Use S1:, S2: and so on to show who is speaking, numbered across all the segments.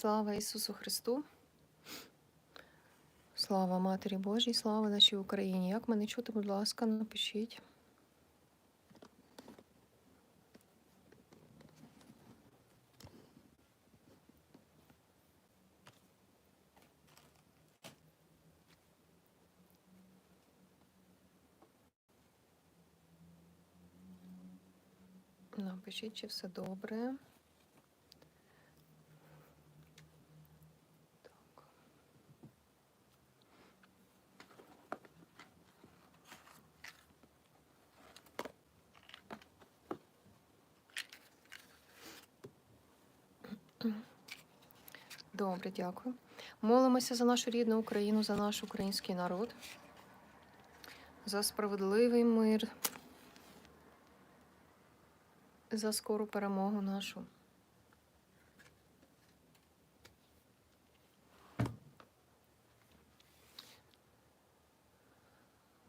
S1: Слава Ісусу Христу. Слава Матері Божій, слава нашій Україні. Як мене чути, будь ласка, напишіть. Напишіть, чи все добре. Так. Добре, дякую. Молимося за нашу рідну Україну, за наш український народ, за справедливий мир, за скору перемогу нашу.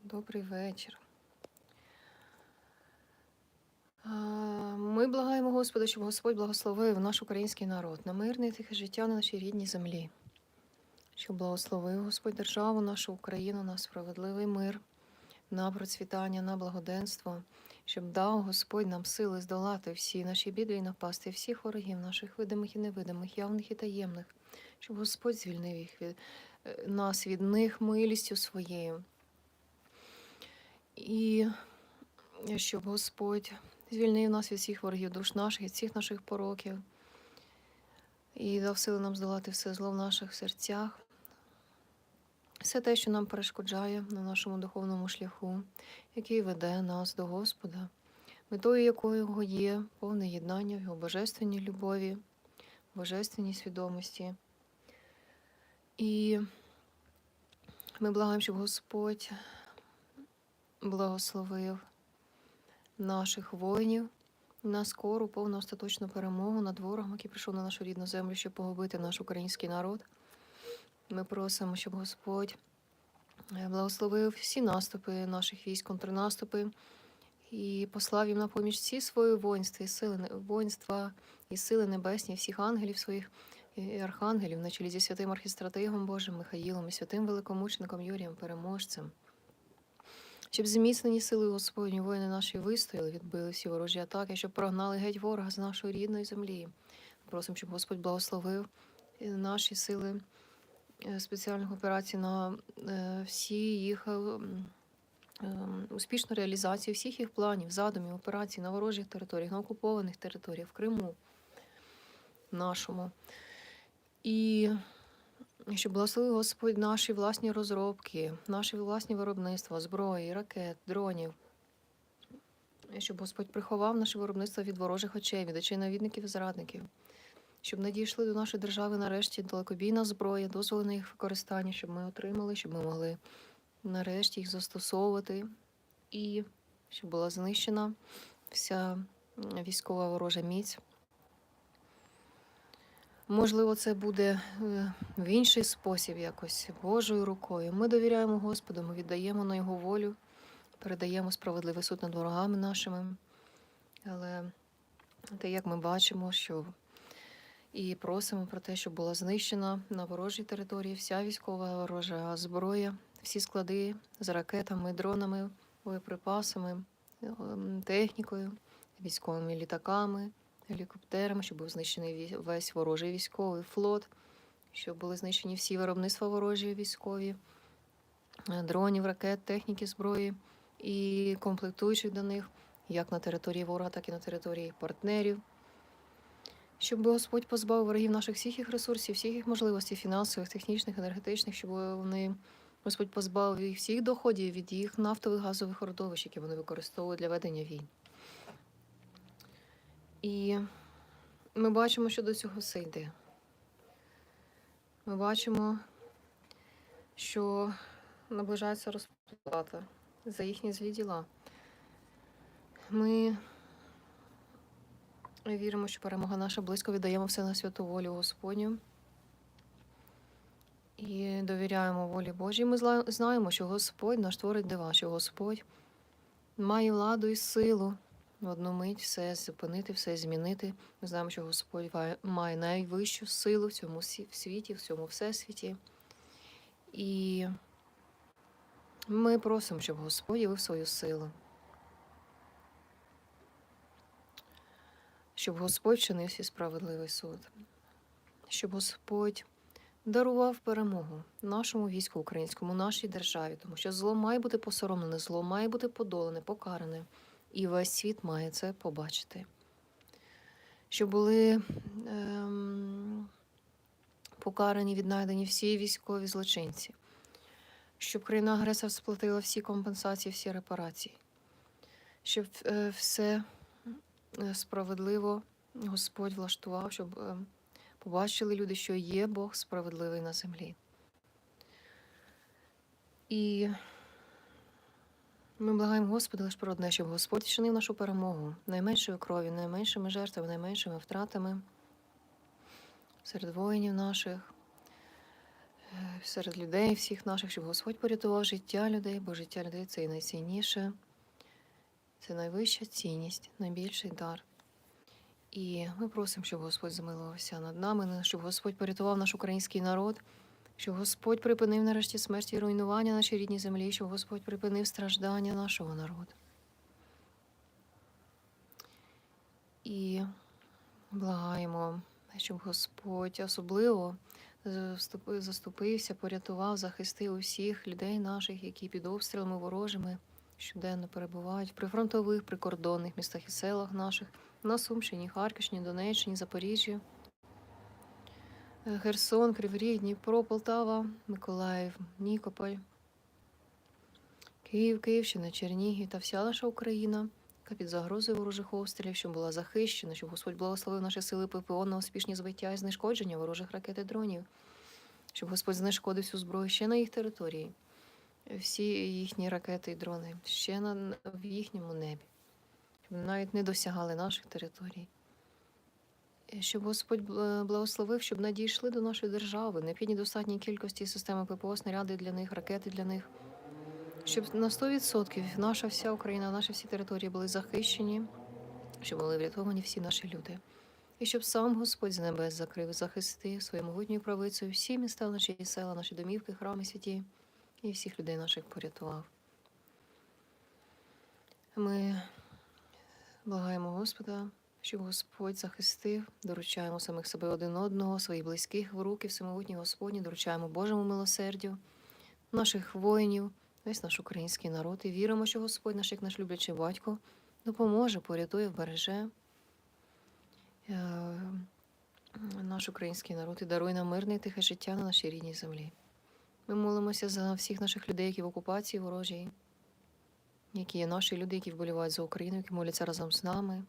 S1: Добрий вечір. А, Ми благаємо Господа, щоб Господь благословив наш український народ на мирне і тихе життя на нашій рідній землі. Щоб благословив Господь державу, нашу Україну на справедливий мир, на процвітання, на благоденство, щоб дав Господь нам сили здолати всі наші біди і напасти, всіх ворогів, наших видимих і невидимих, явних і таємних, щоб Господь звільнив їх від е, нас від них милістю своєю. І щоб Господь звільнив нас від всіх ворогів душ наших, від всіх наших пороків, і дав сили нам здолати все зло в наших серцях, все те, що нам перешкоджає на нашому духовному шляху, який веде нас до Господа, метою якого є повне єднання в його божественній любові, божественній свідомості. І ми благаємо, щоб Господь благословив наших воїнів на скору, повну остаточну перемогу над ворогом, який прийшов на нашу рідну землю, щоб погубити наш український народ. Ми просимо, щоб Господь е, благословив всі наступи наших військ, контрнаступи і послав їм на поміч всі свої воїнства і сили воїнства і сили небесні, всіх ангелів своїх і архангелів, на чолі зі святим архістратигом Божим Михаїлом і святим великомучеником Юрієм, переможцем. Щоб зміцнені сили Господні воїни наші вистояли, відбили всі ворожі атаки, щоб прогнали геть ворога з нашої рідної землі. Просимо, щоб Господь благословив е, наші сили е, спеціальних операцій на е, всі їх успішну реалізацію всіх їх планів, задумів, операцій на ворожих територіях, на окупованих територіях, в Криму нашому. І щоб благословив Господь наші власні розробки, наші власні виробництва, зброї, ракет, дронів. Щоб Господь приховав наше виробництво від ворожих очей, від очей навідників і зрадників, щоб надійшли до нашої держави нарешті далекобійна зброя, дозволи на їх використання, щоб ми отримали, щоб ми могли нарешті їх застосовувати, і щоб була знищена вся військова ворожа міць. Можливо, це буде е, в інший спосіб, якось Божою рукою. Ми довіряємо Господу, ми віддаємо на Його волю, передаємо справедливий суд над ворогами нашими. Але те, як ми бачимо, що і просимо про те, щоб була знищена на ворожій території вся військова ворожа зброя, всі склади з ракетами, дронами, боєприпасами, ем, технікою, військовими літаками, гелікоптерами, щоб був знищений весь ворожий військовий флот, щоб були знищені всі виробництва ворожі військові, е, дронів, ракет, техніки, зброї і комплектуючих до них, як на території ворога, так і на території партнерів. Щоб Господь позбавив ворогів наших всіх їх ресурсів, всіх їх можливостей фінансових, технічних, енергетичних, щоб вони Господь позбавив їх всіх доходів від їх нафтових газових родовищ, які вони використовують для ведення війн. І ми бачимо, що до цього все йде. Ми бачимо, що наближається розплата за їхні злі діла. Ми віримо, що перемога наша близько віддаємо все на святу волю Господню. І довіряємо волі Божій. Ми знаємо, що Господь наш творить дива, що Господь має владу і силу в одну мить все зупинити, все змінити. Ми знаємо, що Господь має найвищу силу в цьому світі, в цьому всесвіті. І ми просимо, щоб Господь явив свою силу. Щоб Господь чинив свій справедливий суд, щоб Господь дарував перемогу нашому війську українському, нашій державі, тому що зло має бути посоромлене, зло має бути подолене, покаране, і весь світ має це побачити. Щоб були ем, покарані, віднайдені всі військові злочинці, щоб країна агресор сплатила всі компенсації, всі репарації, щоб е, все е, справедливо Господь влаштував, щоб е, побачили люди, що є Бог справедливий на землі. І ми благаємо Господа лише про одне, щоб Господь чинив нашу перемогу найменшою кров'ю, найменшими жертвами, найменшими втратами серед воїнів наших, е, серед людей всіх наших, щоб Господь порятував життя людей, бо життя людей це і найцінніше, це найвища цінність, найбільший дар. І ми просимо, щоб Господь замилувався над нами, щоб Господь порятував наш український народ, щоб Господь припинив нарешті смерть і руйнування нашій рідній землі, щоб Господь припинив страждання нашого народу. І благаємо, щоб Господь особливо заступився, порятував, захистив усіх людей наших, які під обстрілами ворожими щоденно перебувають в прифронтових, прикордонних містах і селах наших на Сумщині, Харківщині, Донеччині, Запоріжжі, Херсон, Кривий Дніпро, Полтава, Миколаїв, Нікополь, Київ, Київщина, Чернігів та вся наша Україна, яка під загрозою ворожих обстрілів, щоб була захищена, щоб Господь благословив наші сили ППО на успішні збиття і знешкодження ворожих ракет і дронів, щоб Господь знешкодив всю зброю ще на їх території, всі їхні ракети і дрони, ще на, в їхньому небі щоб навіть не досягали наших територій. Щоб Господь благословив, щоб надійшли до нашої держави необхідні достатній кількості системи ППО, снаряди для них, ракети для них, щоб на 100% наша вся Україна, наші всі території були захищені, щоб були врятовані всі наші люди. І щоб сам Господь з небес закрив, захистив своєю могутньою правицею всі міста, наші села, наші домівки, храми святі і всіх людей наших порятував. Ми Благаємо Господа, щоб Господь захистив, доручаємо самих себе один одного, своїх близьких в руки, всемогутній Господні, доручаємо Божому милосердю, наших воїнів, весь наш український народ, і віримо, що Господь, наш як наш люблячий батько, допоможе, порятує, вбереже е, наш український народ і дарує нам мирне і тихе життя на нашій рідній землі. Ми молимося за всіх наших людей, які в окупації ворожій, які є наші люди, які вболівають за Україну, які моляться разом з нами,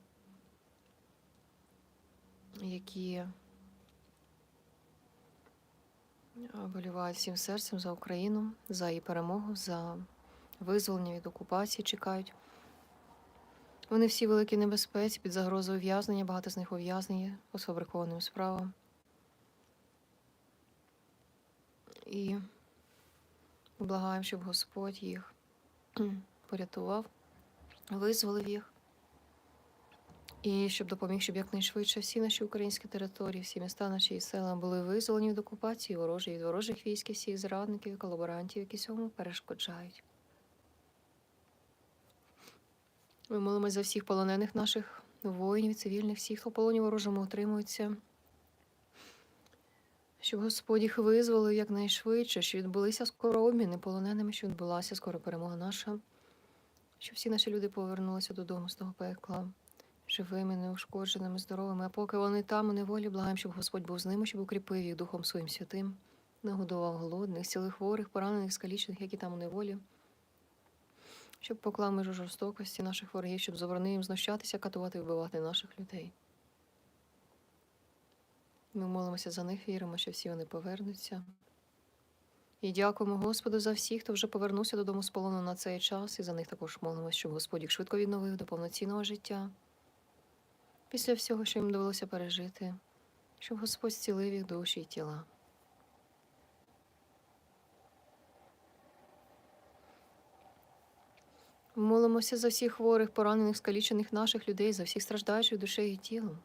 S1: які вболівають всім серцем за Україну, за її перемогу, за визволення від окупації, чекають. Вони всі в великій небезпеці під загрозою ув'язнення, багато з них ув'язнені по сфабрикованим справам. І благаємо, щоб Господь їх порятував, визволив їх. І щоб допоміг, щоб якнайшвидше всі наші українські території, всі міста наші села були визволені від окупації ворожої, від ворожих військ і всіх зрадників колаборантів, які цьому перешкоджають. Ми молимось за всіх полонених наших воїнів, цивільних, всіх, хто полоні ворожому утримується. Щоб Господь їх визволив якнайшвидше, щоб відбулися скоро обміни полоненими, щоб відбулася скоро перемога наша, щоб всі наші люди повернулися додому з того пекла, живими, неушкодженими, здоровими. А поки вони там у неволі, благаємо, щоб Господь був з ними, щоб укріпив їх Духом Своїм святим, нагодував голодних, цілих хворих, поранених, скалічених, які там у неволі. Щоб поклав межу жорстокості наших ворогів, щоб заборонив їм знущатися, катувати вбивати наших людей. Ми молимося за них, віримо, що всі вони повернуться. І дякуємо Господу за всіх, хто вже повернувся додому з полону на цей час, і за них також молимося, щоб Господь їх швидко відновив до повноцінного життя. Після всього, що їм довелося пережити, щоб Господь зцілив їх душі і тіла. Молимося за всіх хворих, поранених, скалічених наших людей, за всіх страждаючих душею і тілом.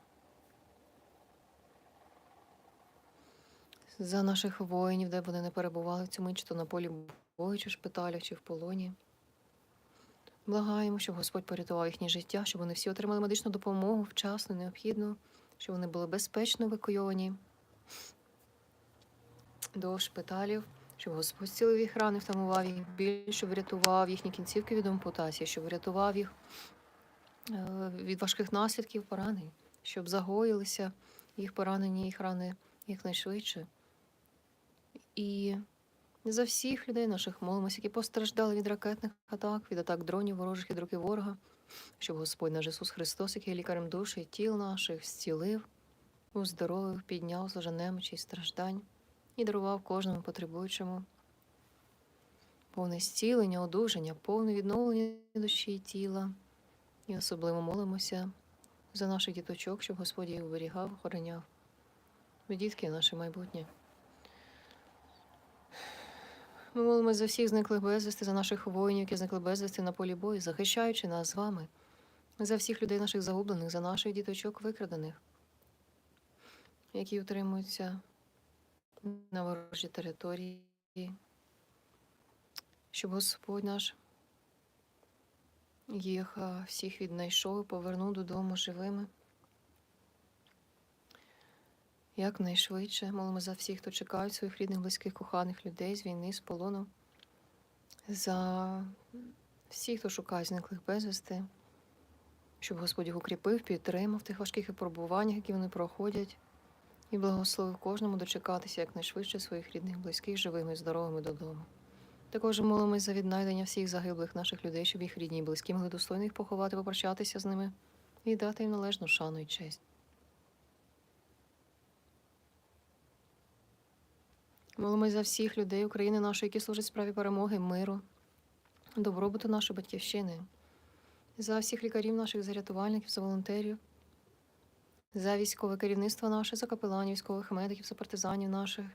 S1: За наших воїнів, де вони не перебували в цьому, чи то на полі бою, чи в шпиталях, чи в полоні. Благаємо, щоб Господь порятував їхнє життя, щоб вони всі отримали медичну допомогу вчасно, необхідну, щоб вони були безпечно евакуйовані до шпиталів, щоб Господь зцілив їх рани, втамував їх біль, щоб врятував їхні кінцівки від ампутації, щоб врятував їх е, від важких наслідків поранень, щоб загоїлися їх поранені, їх рани якнайшвидше. І за всіх людей наших молимося, які постраждали від ракетних атак, від атак дронів ворожих від руки ворога, щоб Господь наш Ісус Христос, який лікарем душі і тіл наших, зцілив, уздоровив, підняв з немочі страждань і дарував кожному потребуючому повне зцілення, одужання, повне відновлення душі і тіла. І особливо молимося за наших діточок, щоб Господь їх оберігав, охороняв. Ви дітки наше майбутнє. Ми молимося за всіх зниклих безвісти, за наших воїнів, які зникли безвісти на полі бою, захищаючи нас з вами, за всіх людей наших загублених, за наших діточок викрадених, які утримуються на ворожій території, щоб Господь наш їх всіх віднайшов і повернув додому живими. Якнайшвидше молимо за всіх, хто чекають своїх рідних, близьких, коханих людей з війни, з полону, за всіх, хто шукає зниклих безвісти, щоб Господь їх укріпив, підтримав тих важких випробуваннях, які вони проходять, і благословив кожному дочекатися якнайшвидше своїх рідних, близьких, живими, здоровими додому. Також молимось за віднайдення всіх загиблих наших людей, щоб їх рідні і близькі могли достойно їх поховати, попрощатися з ними і дати їм належну шану і честь. Молимось за всіх людей України нашої, які служать справі перемоги, миру, добробуту нашої батьківщини, за всіх лікарів наших, за рятувальників, за волонтерів, за військове керівництво наше, за капеланів, військових медиків, за партизанів наших,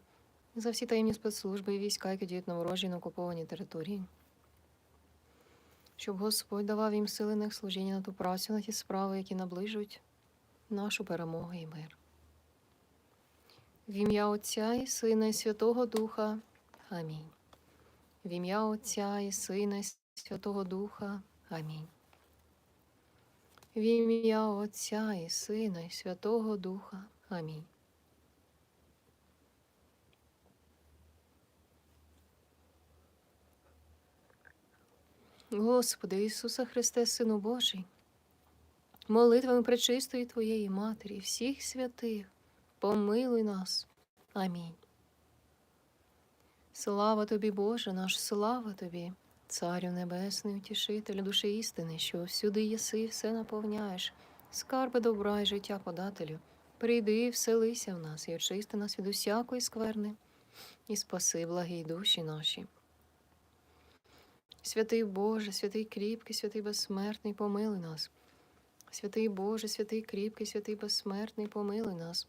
S1: за всі таємні спецслужби і війська, які діють на ворожій на окупованій території. Щоб Господь давав їм сили на їх служіння на ту працю, на ті справи, які наближують нашу перемогу і мир. В ім'я Отця і Сина і Святого Духа. Амінь. В ім'я Отця і Сина і Святого Духа. Амінь. В ім'я Отця і Сина і Святого Духа. Амінь. Господи Ісуса Христе, Сину Божий, молитвами пречистої Твоєї Матері, всіх святих, помилуй нас. Амінь. Слава тобі, Боже наш, слава тобі, Царю Небесний, утішителю душі істини, що всюди єси все наповняєш, скарби добра і життя подателю. Прийди і вселися в нас і очисти нас від усякої скверни, і спаси благі душі наші. Святий Боже, святий кріпкий, святий безсмертний, помилуй нас. Святий Боже, святий кріпкий, святий безсмертний, помилуй нас.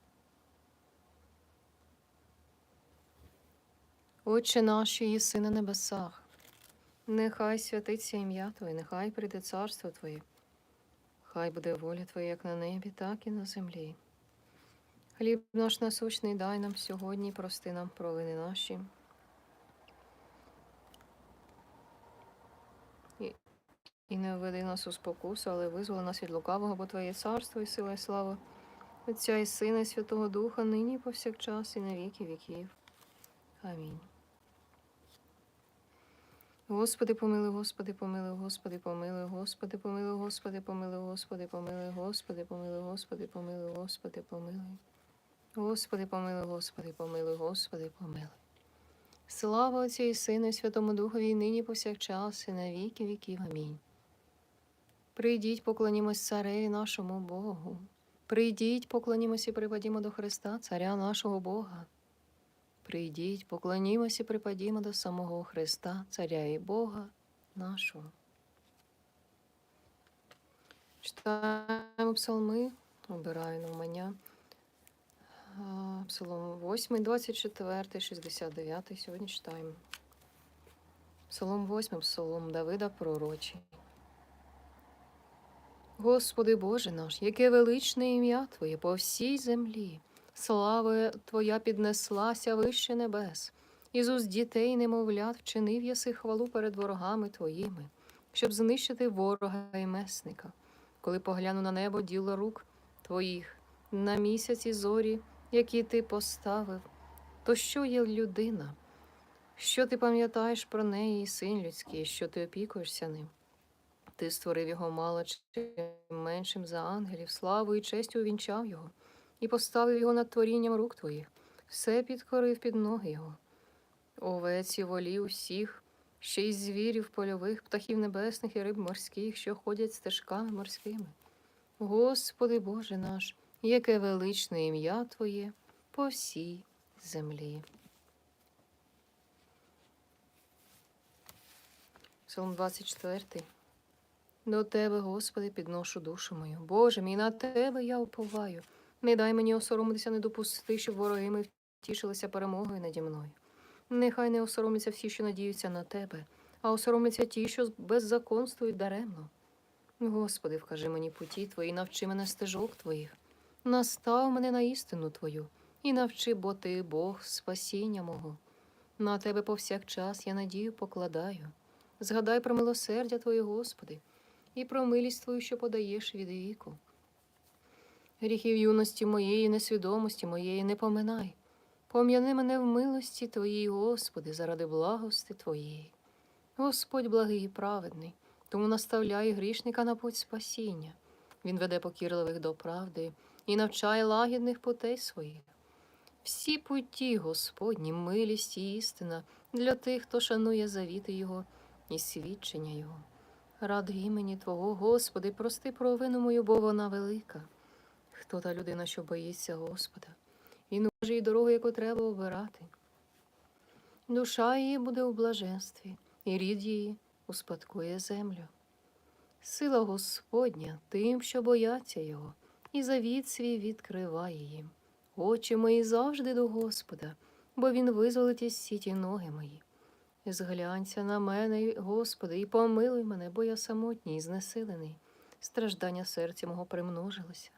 S1: Отче наш, і єси на небесах, нехай святиться ім'я Твоє, нехай прийде царство Твоє, хай буде воля Твоя як на небі, так і на землі. Хліб наш насущний дай нам сьогодні, прости нам провини наші. І, і не введи нас у спокусу, але визволи нас від лукавого, бо Твоє царство і сила, і слава Отця і Сина, і Святого Духа, нині повсякчас, і на віки віків. Амінь. Господи, помилуй, Господи, помилуй, Господи, помилуй, Господи, помилуй, Господи, помилуй, Господи, помилуй, Господи, помилуй, Господи, помилуй, Господи, помилуй. Господи, помилуй, Господи, помилуй, Господи, помилуй. Слава Отцю і Сину, і Святому Духові, і нині повсякчас, і на віки віків. Амінь. Прийдіть, поклонімось цареві нашому Богу. Прийдіть, поклонімось і припадімо до Христа, царя нашого Бога. Прийдіть, поклонімось і припадімо до самого Христа, царя і Бога нашого. Читаємо псалми, обираю. А, Псалом 8, 24, 69. Сьогодні читаємо. Псалом 8, псалом Давида пророчий. Господи Боже наш, яке величне ім'я Твоє по всій землі. Слава Твоя піднеслася вище небес. Із уст дітей немовлят вчинив єси хвалу перед ворогами Твоїми, щоб знищити ворога і месника. Коли погляну на небо діло рук Твоїх, на місяці зорі, які Ти поставив, то що є людина? Що ти пам'ятаєш про неї, і син людський, що ти опікуєшся ним? Ти створив його мало чи меншим за ангелів, славу і честю увінчав його, і поставив його над творінням рук твоїх, все підкорив під ноги його. Овець і волів усіх, ще й звірів польових, птахів небесних і риб морських, що ходять стежками морськими. Господи Боже наш, яке величне ім'я Твоє по всій землі. Псалом 24. До Тебе, Господи, підношу душу мою. Боже мій, на Тебе я уповаю. Не дай мені осоромитися, не допусти, щоб вороги ми втішилися перемогою наді мною. Нехай не осоромляться всі, що надіються на Тебе, а осоромляться ті, що беззаконствують даремно. Господи, вкажи мені путі Твої, навчи мене стежок Твоїх. Настав мене на істину Твою і навчи, бо Ти Бог спасіння мого. На Тебе повсякчас я надію покладаю. Згадай про милосердя Твоє, Господи, і про милість Твою, що подаєш від віку. Гріхів юності моєї, несвідомості моєї не поминай. Пом'яни мене в милості Твоїй, Господи, заради благости Твоєї. Господь благий і праведний, тому наставляє грішника на путь спасіння. Він веде покірливих до правди і навчає лагідних путей своїх. Всі путі Господні, милість і істина для тих, хто шанує завіти Його і свідчення Його. Ради імені Твого, Господи, прости провину мою, бо вона велика. Хто та людина, що боїться Господа, не може їй дорогу, яку треба обирати. Душа її буде у блаженстві, і рід її успадкує землю. Сила Господня тим, що бояться Його, і завіт свій відкриває їм. Очі мої завжди до Господа, бо Він визволить із сіті ноги мої. Зглянься на мене, Господи, і помилуй мене, бо я самотній і знесилений. Страждання серця мого примножилося.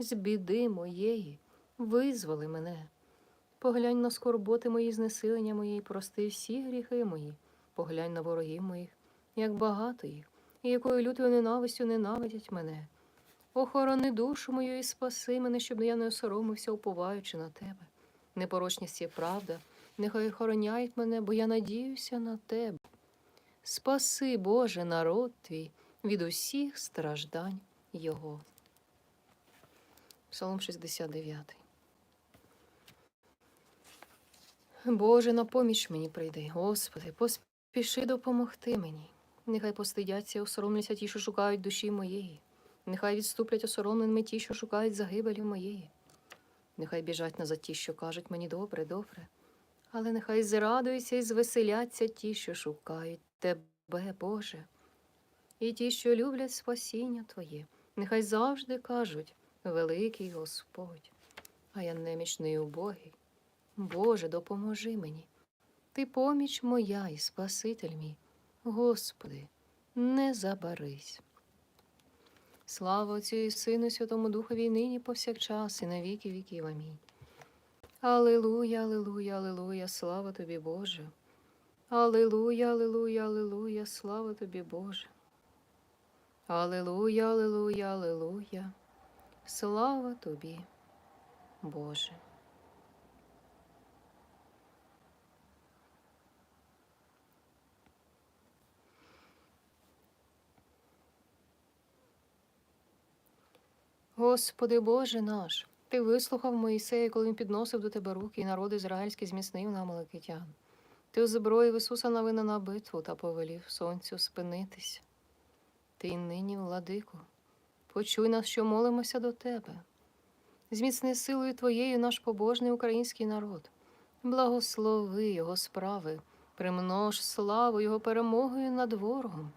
S1: З біди моєї визволи мене. Поглянь на скорботи мої, знесилення мої, прости всі гріхи мої. Поглянь на ворогів моїх, як багато їх, і якою лютою ненавистю ненавидять мене. Охорони душу мою і спаси мене, щоб я не осоромився, уповаючи на тебе. Непорочність є правда, нехай охороняють мене, бо я надіюся на тебе. Спаси, Боже, народ твій від усіх страждань Його. Псалом 69. Боже, на поміч мені прийди, Господи, поспіши допомогти мені. Нехай постидяться осоромляться ті, що шукають душі моєї. Нехай відступлять осоромленими ті, що шукають загибелі моєї. Нехай біжать назад ті, що кажуть мені добре, добре. Але нехай зрадуються і звеселяться ті, що шукають Тебе, Боже. І ті, що люблять спасіння Твоє, нехай завжди кажуть великий Господь, а я немічний убогий. Боже, допоможи мені. Ти поміч моя і Спаситель мій. Господи, не забарись. Слава Отцю і Сину, Святому Духові, нині повсякчас, і на віки віків. Амінь. Алилуя, алилуя, алилуя, слава тобі, Боже. Алилуя, алилуя, алилуя, слава тобі, Боже. Алилуя, алилуя, алилуя, слава тобі, Боже. Господи Боже наш, Ти вислухав Моїсея, коли він підносив до тебе руки, і народ ізраїльський зміцнив на Амалекитян. Ти озброїв Ісуса Навина на битву та повелів сонцю спинитися. Ти нині, владико, почуй нас, що молимося до тебе. Зміцни силою Твоєю наш побожний український народ. Благослови його справи, примнож славу Його перемогою над ворогом.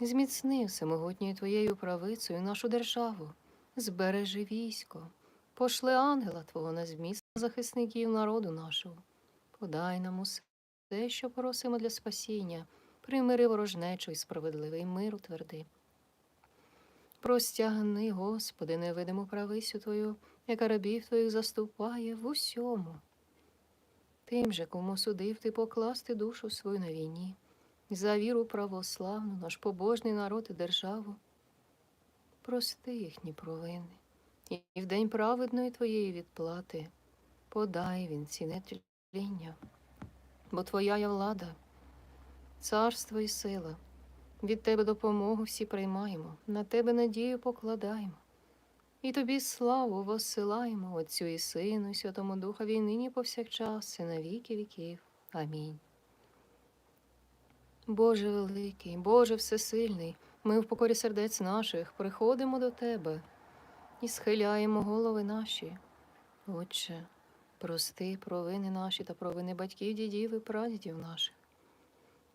S1: Зміцни всемогутньою Твоєю правицею нашу державу, збережи військо, пошли ангела Твого на зміст захисників народу нашого. Подай нам усе, що просимо для спасіння, примири ворожнечу і справедливий мир утверди. Простягни, Господи, невидиму правицю Твою, яка рабів Твоїх заступає в усьому. Тим же, кому судив ти покласти душу свою на війні, за віру православну, наш побожний народ і державу. Прости їхні провини, і в день праведної Твоєї відплати подай він ці нетління, бо Твоя є влада, царство і сила. Від Тебе допомогу всі приймаємо, на Тебе надію покладаємо. І тобі славу воссилаємо Отцю і Сину, і Святому Духові, і нині повсякчас, і на віки віків. Амінь. Боже великий, Боже всесильний, ми в покорі сердець наших приходимо до Тебе і схиляємо голови наші. Отче, прости провини наші та провини батьків, дідів і прадідів наших.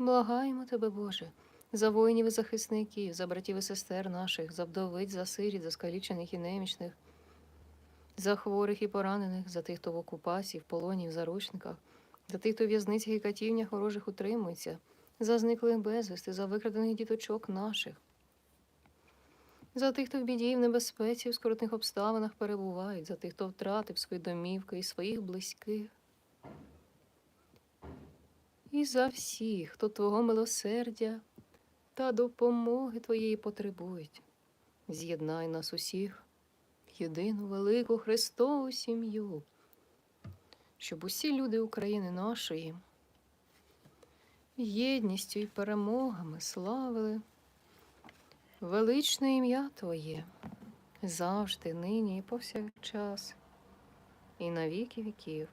S1: Благаємо Тебе, Боже, за воїнів і захисників, за братів і сестер наших, за вдовиць, за сиріт, за скалічених і немічних, за хворих і поранених, за тих, хто в окупації, в полоні, в заручниках, за тих, хто в в'язницях і катівнях ворожих утримується, за зниклих безвісти, за викрадених діточок наших, за тих, хто в біді в небезпеці, в скоротних обставинах перебувають, за тих, хто втратив свої домівки і своїх близьких. І за всіх, хто Твого милосердя та допомоги Твоєї потребують. З'єднай нас усіх в єдину велику Христову сім'ю, щоб усі люди України нашої єдністю і перемогами славили величне ім'я Твоє завжди, нині і повсякчас, і на віки віків.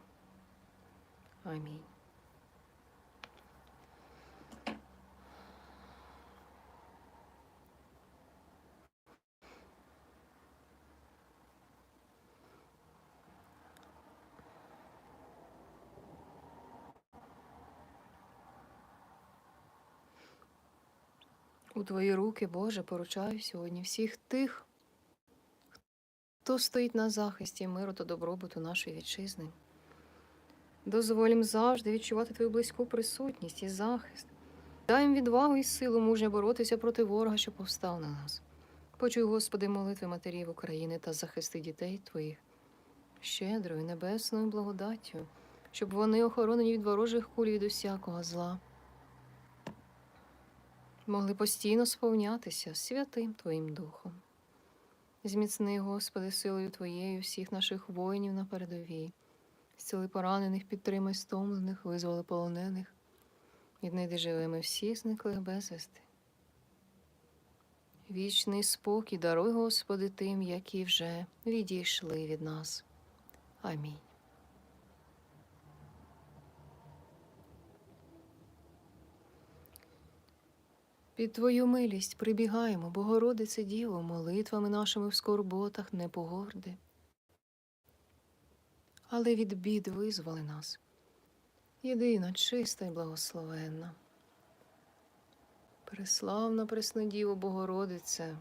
S1: Амінь. У Твої руки, Боже, поручаю сьогодні всіх тих, хто стоїть на захисті миру та добробуту нашої вітчизни. Дозволь їм завжди відчувати Твою близьку присутність і захист. Дай їм відвагу і силу мужньо боротися проти ворога, що повстав на нас. Почуй, Господи, молитви матерів України та захисти дітей Твоїх щедрою небесною благодаттю, щоб вони, охоронені від ворожих куль від усякого зла, могли постійно сповнятися святим Твоїм Духом. Зміцни, Господи, силою Твоєю всіх наших воїнів на передовій, зціли поранених, підтримай стомлених, визволи полонених, віднайди живими всіх зниклих безвісти. Вічний спокій даруй, Господи, тим, які вже відійшли від нас. Амінь. Під Твою милість прибігаємо, Богородице Діво, молитвами нашими в скорботах не погорди. Але від бід визволи нас. Єдина, чиста й благословенна. Преславна Преснодіво Богородице,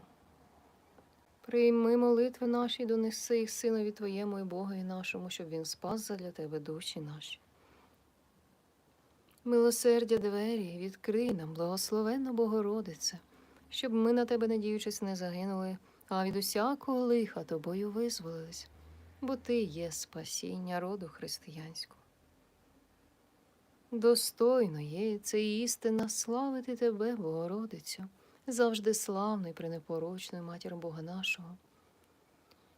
S1: прийми молитви наші, донеси їх Синові Твоєму і Богові нашому, щоб він спас задля Тебе душі наші. Милосердя двері, відкрий нам, благословенна Богородице, щоб ми на тебе, надіючись, не загинули, а від усякого лиха тобою визволились, бо ти є спасіння роду християнського. Достойно є це істина славити тебе, Богородицю, завжди славною, пренепорочною матір Бога нашого,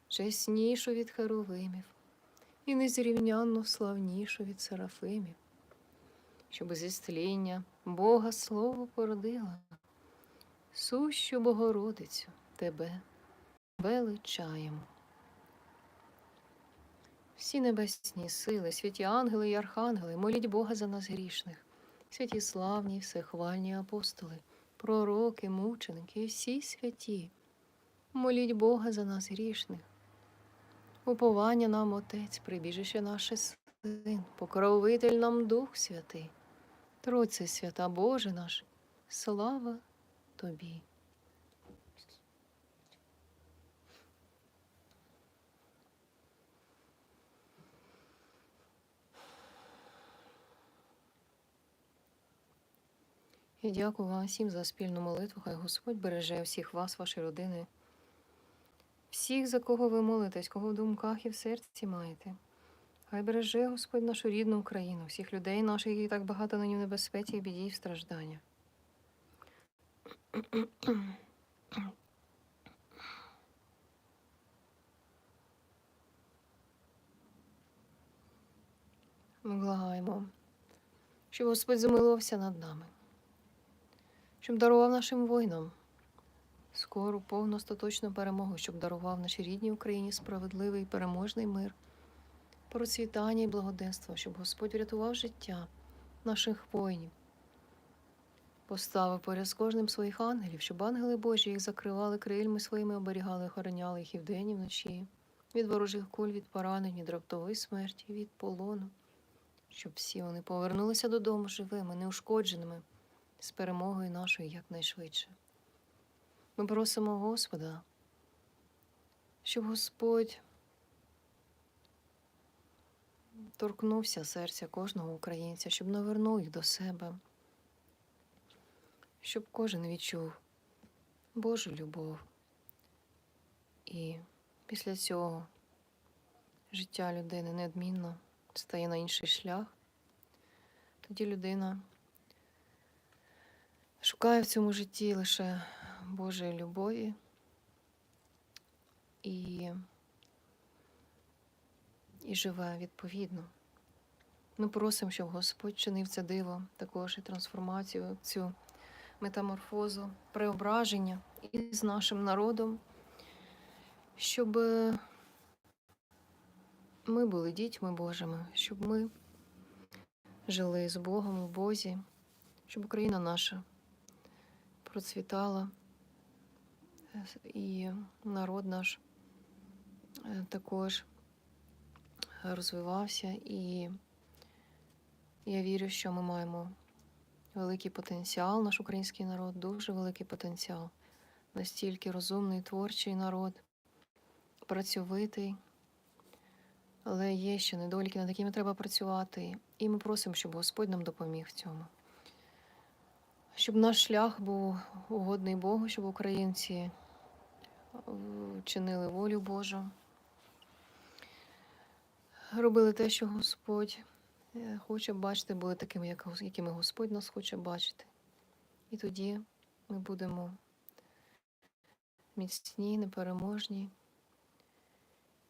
S1: чеснішу від херовимів і незрівнянно славнішу від серафимів, щоб зі стління Бога Слово породила, сущу Богородицю тебе величаємо. Всі небесні сили, святі ангели і архангели, моліть Бога за нас грішних, святі славні, всехвальні апостоли, пророки, мученики і всі святі. Моліть Бога за нас грішних. Уповання нам Отець, прибіжище наше Син, покровитель нам Дух Святий, Тройце свята Боже наш, слава Тобі. І дякую вам всім за спільну молитву. Хай Господь береже всіх вас, ваші родини, всіх, за кого ви молитесь, кого в думках і в серці маєте. Хай береже Господь нашу рідну Україну, всіх людей наших, які так багато нині в небезпеці, і біді і в стражданнях. Ми благаємо, щоб Господь замилувався над нами щоб дарував нашим воїнам скору, повну, остаточну перемогу, щоб дарував нашій рідній Україні справедливий і переможний мир, процвітання і благоденство, щоб Господь врятував життя наших воїнів, поставив поряд з кожним своїх ангелів, щоб ангели Божі їх закривали крильми своїми, оберігали, охороняли їх і вдень, і вночі, від ворожих куль, від поранень, від раптової смерті, від полону, щоб всі вони повернулися додому живими, неушкодженими з перемогою нашою якнайшвидше. Ми просимо Господа, щоб Господь торкнувся серця кожного українця, щоб навернув їх до себе, щоб кожен відчув Божу любов. І після цього життя людини неодмінно стає на інший шлях. Тоді людина шукає в цьому житті лише Божої любові і, і живе відповідно. Ми просимо, щоб Господь чинив це диво, також і трансформацію, цю метаморфозу, преображення із нашим народом, щоб ми були дітьми Божими, щоб ми жили з Богом у Бозі, щоб Україна наша процвітала, і народ наш е, також розвивався, і я вірю, що ми маємо великий потенціал, наш український народ, дуже великий потенціал, настільки розумний, творчий народ, працьовитий. Але є ще недоліки, над якими треба працювати. І ми просимо, щоб Господь нам допоміг в цьому щоб наш шлях був угодний Богу, щоб українці е, чинили волю Божу, робили те, що Господь е, хоче бачити, були такими, якими Господь нас хоче бачити. І тоді ми будемо міцні, непереможні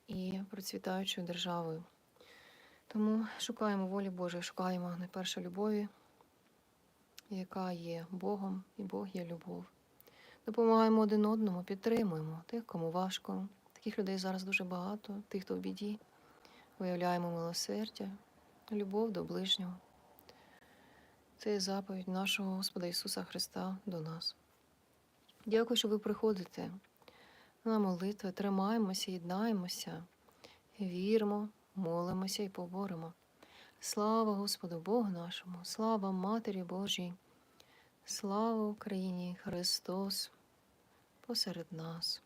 S1: і процвітаючою державою. Тому шукаємо волі Божої, шукаємо найперше любові яка є Богом, і Бог є любов. Допомагаємо один одному, підтримуємо тих, кому важко. Таких людей зараз дуже багато, тих, хто в біді. Виявляємо милосердя, любов до ближнього. Це заповідь нашого Господа Ісуса Христа до нас. Дякую, що ви приходите на молитви, тримаємося, єднаємося, віримо, молимося і поборемо. Слава Господу Богу нашому, слава Матері Божій, слава Україні Христос посеред нас.